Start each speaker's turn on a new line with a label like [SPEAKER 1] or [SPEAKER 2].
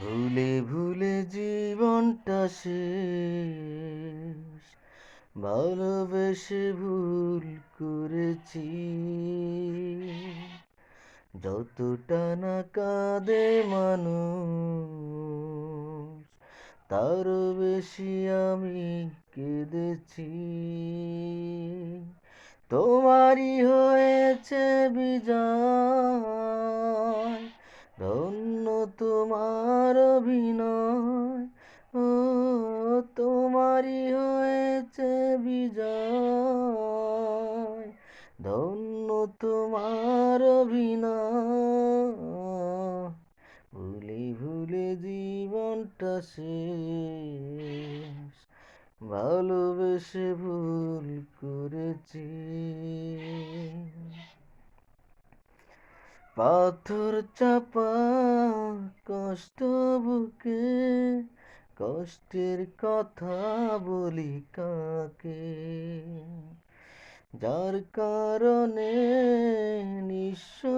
[SPEAKER 1] ভুলে ভুলে জীবনটা শেষ। ভালোবেসে ভুল করেছি। যতটা না কাঁদে মানুষ, তারও বেশি আমি কেঁদেছি। তোমারই হয়েছে বিজয়, ধন্য তোমার অভিনয়, ও তোমারই হয়েছে বিজয়। ধন্য তোমার অভিনয়, ভুলে ভুলে জীবনটা শেষ। ভালোবেসে ভুল করেছি। পাথর চাপা কষ্ট বুকে কষ্টের কথা বলি কাকে? যার কারণে নিঃস্ব